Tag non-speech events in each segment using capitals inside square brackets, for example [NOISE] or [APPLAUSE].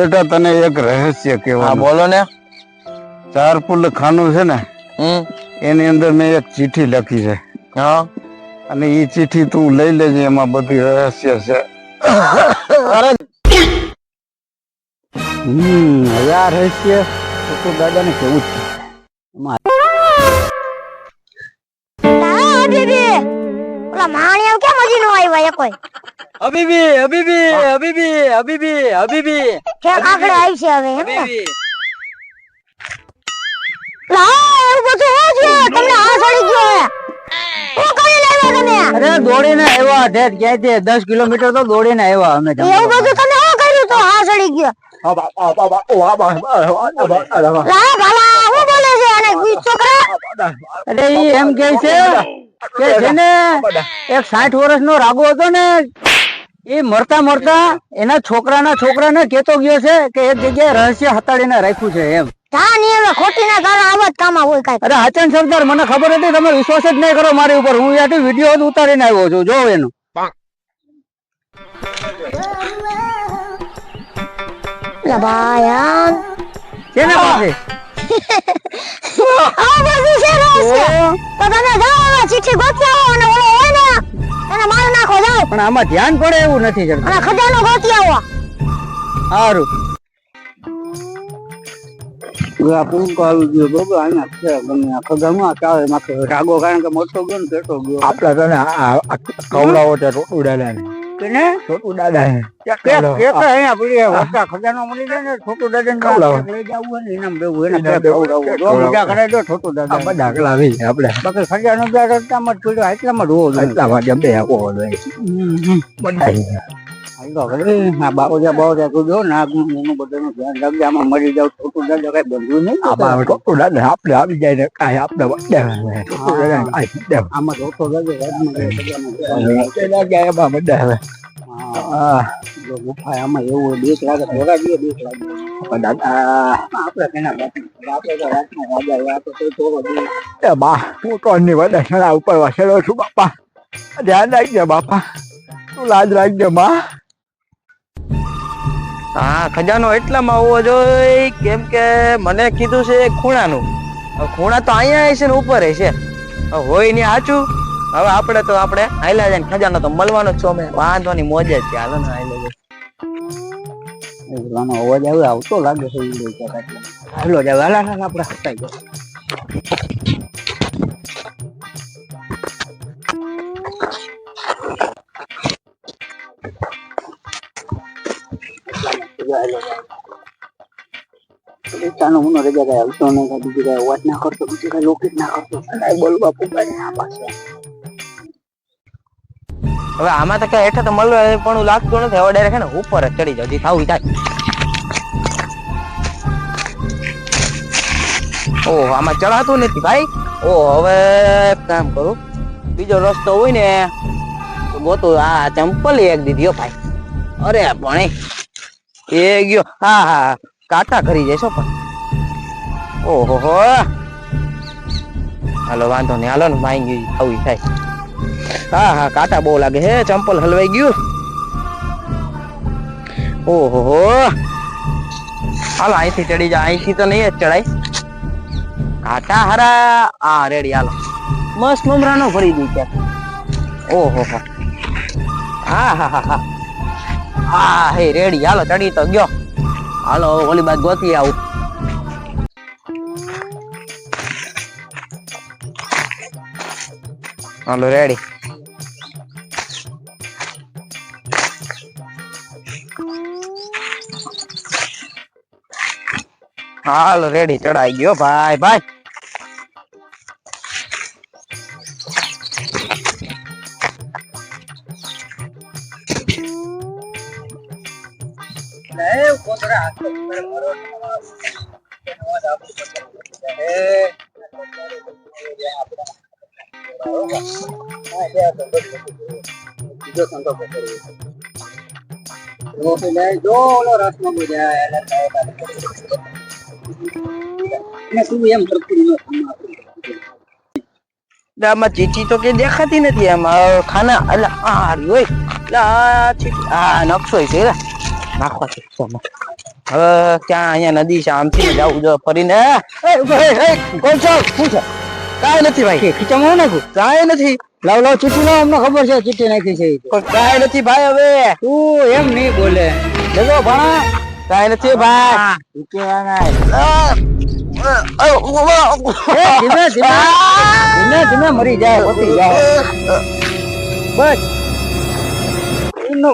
બેટા તને એક રહસ્ય હા બોલો ને. ચાર પુલ ખાનું છે ને એની અંદર મેં એક ચિઠ્ઠી લખી છે. હા. અને એ ચિઠ્ઠી તું લઈ લેજે એમાં બધી રહસ્ય છે. અરે. હમ હવે રહસ્ય તો દાદાને કેવું છે. ઓલા માણિયા કેમ હજી નો આવ્યા કોઈ? અબીબી અબીબી અબીબી અબીબી અબીબી કે આખડે આવી છે હવે એમ ને અબીબી લા એવું બધું હું છે તમને આ સડી ગયો હે હું કરી લાવ્યા તમે અરે દોડીને આવ્યા ઠેઠ ક્યાંથી દસ કિલોમીટર તો દોડીને આવ્યા અમે એવું બધું તમે શું કર્યું તો આ સડી ગયો લા ભાલા હું બોલે છે અને છોકરા અરે એમ કે છે કે છે એક સાઠ વર્ષનો રાગો હતો ને એ મરતા મરતા એના છોકરાના છોકરાને કેતો ગયો છે કે એક જગ્યાએ રહસ્ય હતાડીને રાખ્યું છે એમ. તા ની હવે ખોટી ના તારા આવાજ કામમાં હોય કાંઈક અરે હાચન સરદાર મને ખબર હતી તમે વિશ્વાસ જ નહીં કરો મારી ઉપર. હું ત્યાંથી વીડિયો ઉતારીને આવ્યો છું. જો એનું. લા કેના પાસે? [LAUGHS] આ બધું છે રહસ્ય તો તમે જાઓ ચિઠ્ઠી ગોતી પણ આમાં ધ્યાન પડે એવું નથી સરદાર અને ખજાનો ગોતી આવો. સારું રાગો કારણ કે મોટો ગયો ને પેટો ગયો. આપડે તને કવડાવો તે દાદા ને. કેને ટોટુ દાદા કે કે અહીંયા પડી ખજાનો મળી જાય ને છોટુ દાદા ને ખવડાવો. લઈ જવું ને એના બેવું એને બે ખવડાવવું જો મજા કરે તો છોટુ દાદા. બધા લાવી આપણે. બાકી ખજાનો બે રસ્તામાં જ પડ્યો એટલામાં બે આપો જોઈએ. બધા હાલો હવે આ બાવજા બાવજા તું જો ના એનું બધાનું ધ્યાન રાખજે આમાં મરી જાવ છોટુ દાદા કઈ બંધું નહીં આમાં ટોટો દાદા આપણે આવી જાય ને કાંઈ આપણે વધે ટોટો દાદા કાંઈ દે આમાં છોટો દાદા રાજમાં ગયો ખજાનો દાદા એમાં બધે હવે હા જો ગુફા આમાં એવું હોય બીક લાગે થોડા દિવસ બીક લાગે દાદા આપણે કેના બાકી આપણે તો રાતના રાજા રહ્યા તો કોઈ થોડો દિવસ એ બા હું તો ની વધે સડા ઉપર વસેલો છું બાપા ધ્યાન રાખજે બાપા તું લાજ રાખજે માં હા, ખજાનો એટલામાં હોવો જોઈએ કેમ કે મને કીધું છે ખૂણાનું. ખૂણા તો અહીંયા છે ને ઉપર છે. હોય ને આચું હવે આપણે તો આપણે આયલા જાય ખજાનો તો મળવાનો છો અમે. વાંધવાની મોજ જ છે. હાલો ને, હાલ્યા જાય અવાજ આવે, આવતો લાગે છે હાલો જાવ હાલા આપણે હટાઈ જાવ હવે આમાં તો કઈ હેઠે તો મળવા પણ લાગતું નથી. હવે ડાયરેક્ટ ઉપર ચડી જાવ જે થાય. ઓહ, આમાં ચડાતું નથી ભાઈ. ઓ હવે કામ કરું. બીજો રસ્તો હોય ને, ગોતું. આ ચંપલ એક દીધી ભાઈ. અરે પણ એ ગયો. હા હા કાંટા કરી જશો પણ. ઓહો, હો. હાલો, વાંધો નહીં. હાલો ને માઈ ગયું આવું થાય. હા હા, કાંટા બહુ લાગે હે. ચંપલ હલવાઈ ગયું. ઓહો, હો. હાલો, અહીંથી ચડી જા. અહીંથી તો નહીં જ ચડાય. કાંટા હારા. આ રેડી, હાલો. મસ્ત મમરાનો ભરી દી ત્યાં ઓહો હો, હા હા હા. હા હા હે રેડી હાલો ચડી તો ગયો હાલો ઓલી બાદ ગોતી આવું હાલો રેડી હાલ રેડી ચડાઈ ગયો ભાઈ ભાઈ બીજો આમાં ચીચી તો કે દેખાતી નથી એમ. ખાના એટલે આ એટલે આ ચીચી આ નકશો છે સોમાં. હવે ક્યાં અહીંયા નદી છે આમથી જાવું જો ફરીને. કોણ છો? શું છે? કાંઈ નથી ભાઈ. ખીચામાં નાખું? કાંઈ નથી. લાવ લાવ ચીઠી લાવ અમને ખબર છે ચીઠી નાખી છે પણ કાંઈ નથી ભાઈ હવે. તું એમ નહીં બોલે. લેજો ભણા. કાંઈ નથી ભાઈ. ધીમે ધીમે ધીમે ધીમે ધીમે મરી જાય પતી જાય. બસ.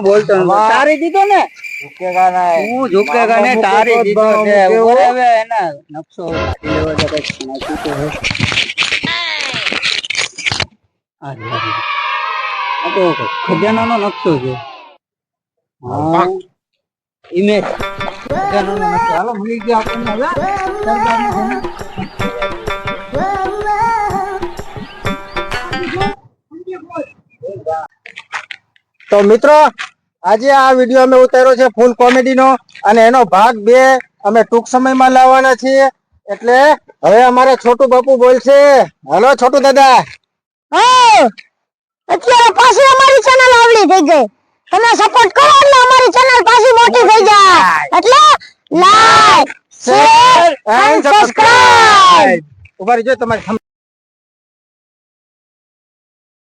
બોલતો. તારી દીધો ને. હું ઝુકેગા ને તારી દીધો છે. ઉપર હવે એના નકશો કાઢી લેવો છે કંઈક નાખ્યું તો હે. આ લે, આ લે. આ તો ખજાનાનો નકશો છે. હા. ઇમેજ ખજાનાનો નકશો. હાલો મળી ગયો આપણને. હવે સરકારનો તો મિત્રો આજે આ વીડિયો અમે ઉતાર્યો છે ફૂલ કોમેડી નો અને એનો ભાગ બે અમે ટૂંક સમયમાં લાવવાના છીએ. એટલે હવે અમારે છોટુ બાપુ બોલશે. હાલો છોટુ દાદા. હા અત્યારે પાછી અમારી ચેનલ આવડી થઈ ગઈ. તમે સપોર્ટ કરો એટલે અમારી ચેનલ પાછી મોટી થઈ જાય. એટલે લાઈક શેર એન્ડ સબસ્ક્રાઇબ ઊભા રહેજો તમારી